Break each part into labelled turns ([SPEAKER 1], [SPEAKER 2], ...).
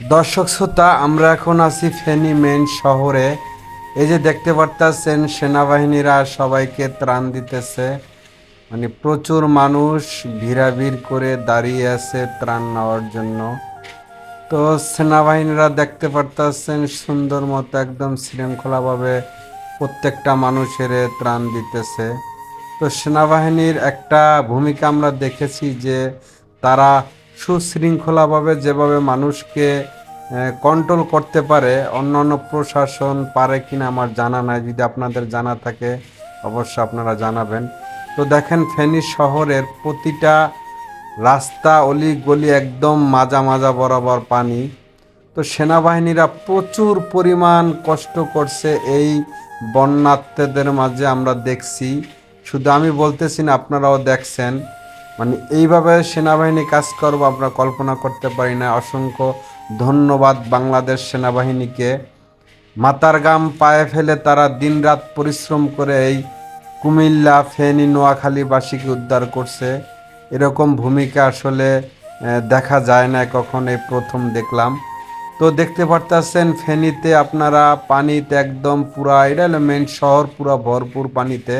[SPEAKER 1] দর্শক শ্রোতা, আমরা এখন আছি ফেনী মেন শহরে। এই যে দেখতে পারতেছেন, সেনাবাহিনীরা সবাইকে ত্রাণ দিতেছে। মানে প্রচুর মানুষ ভিড়াভিড় করে দাঁড়িয়ে আছে ত্রাণ নেওয়ার জন্য। তো সেনাবাহিনীরা দেখতে পারতেছেন, সুন্দর মতো একদম শৃঙ্খলাভাবে প্রত্যেকটা মানুষের ত্রাণ দিতেছে। তো সেনাবাহিনীর একটা ভূমিকা আমরা দেখেছি যে, তারা সুশৃঙ্খলাভাবে যেভাবে মানুষকে কন্ট্রোল করতে পারে অন্য অন্য প্রশাসন পারে কিনা আমার জানা নাই। যদি আপনাদের জানা থাকে অবশ্য আপনারা জানাবেন। তো দেখেন, ফেনী শহরের প্রতিটা রাস্তা অলি গলি একদম মাজা মাজা বরাবর পানি। তো সেনাবাহিনীরা প্রচুর পরিমাণ কষ্ট করছে এই বন্যার্থীদের মাঝে আমরা দেখছি। শুধু আমি বলতেছি না, আপনারাও দেখছেন। মানে এইভাবে সেনাবাহিনী কাজ করব, আমরা কল্পনা করতে পারি না। অসংখ্য ধন্যবাদ বাংলাদেশ সেনাবাহিনীকে। মাতার গাম পায়ে ফেলে তারা দিনরাত পরিশ্রম করে এই কুমিল্লা, ফেনী নোয়াখালীবাসীকে উদ্ধার করছে। এরকম ভূমিকা আসলে দেখা যায় না, কখন এই প্রথম দেখলাম। তো দেখতে পারতেছেন, ফেনীতে আপনারা পানিতে একদম পুরা, এটা মেন শহর, পুরা ভরপুর পানিতে।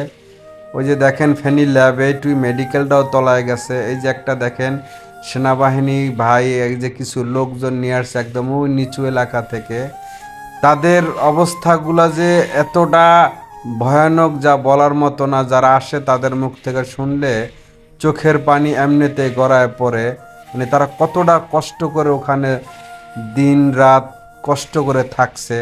[SPEAKER 1] ওই যে দেখেন ফেনী ল্যাবে টুই মেডিকেলটাও তলায় গেছে। এই যে একটা দেখেন সেনাবাহিনী ভাই, এই যে কিছু লোকজন নিয়ে আসছে একদম ওই নিচু এলাকা থেকে। তাদের অবস্থাগুলো যে এতটা ভয়ানক যা বলার মতো না, যারা আসে তাদের মুখ থেকে শুনলে চোখের পানি এমনিতে গড়ায় পড়ে। মানে তারা কতটা কষ্ট করে ওখানে দিন রাত কষ্ট করে থাকছে।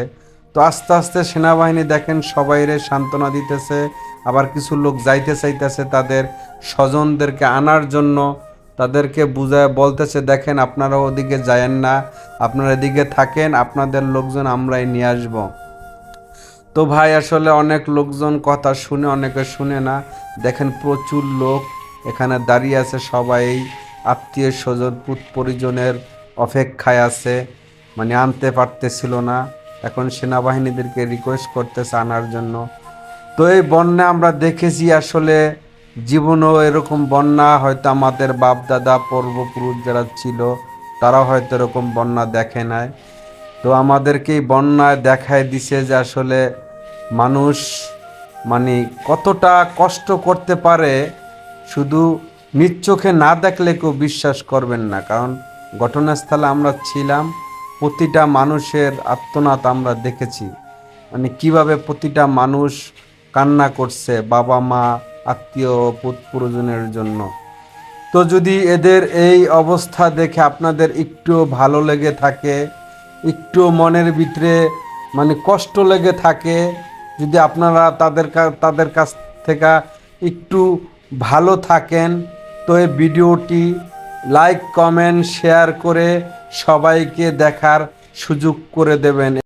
[SPEAKER 1] তো আস্তে আস্তে সেনাবাহিনী দেখেন সবাইরে সান্ত্বনা দিতেছে। আবার কিছু লোক যাইতে চাইতেছে তাদের স্বজনদেরকে আনার জন্য, তাদেরকে বুঝায় বলতেছে, দেখেন, আপনারা ওদিকে যায়েন না, আপনারা এদিকে থাকেন, আপনাদের লোকজন আমরাই নিয়ে আসব। তো ভাই, আসলে অনেক লোকজন কথা শুনে, অনেকে শুনে না। দেখেন, প্রচুর লোক এখানে দাঁড়িয়ে আছে, সবাই আত্মীয় স্বজন, পুত পরিজনের অপেক্ষায় আছে মানে আনতে পারতেছিল না। এখন সেনাবাহিনীদেরকে রিকোয়েস্ট করতেছে আনার জন্য। তো এই বন্যা আমরা দেখেছি আসলে জীবনও এরকম বন্যা, হয়তো আমাদের বাপ দাদা পূর্বপুরুষ যারা ছিল তারা হয়তো এরকম বন্যা দেখে নাই। তো আমাদেরকে এই বন্যায় দেখায় দিছে যে আসলে মানুষ মানে কতটা কষ্ট করতে পারে, শুধু নিজ চোখে না দেখলে কেউ বিশ্বাস করবেন না। কারণ ঘটনাস্থলে আমরা ছিলাম, প্রতিটা মানুষের আত্মনাথ আমরা দেখেছি। মানে কীভাবে প্রতিটা মানুষ কান্না করছে বাবা, মা, আত্মীয় পুত্রজনের জন্য। তো যদি এদের এই অবস্থা দেখে আপনাদের একটু ভালো লেগে থাকে, একটু মনের ভিতরে মানে কষ্ট লেগে থাকে, যদি আপনারা তাদের তাদের কাছ থেকে একটু ভালো থাকেন, তো এই ভিডিওটি লাইক, কমেন্ট, শেয়ার করে সবাইকে দেখার সুযোগ করে দেবেন।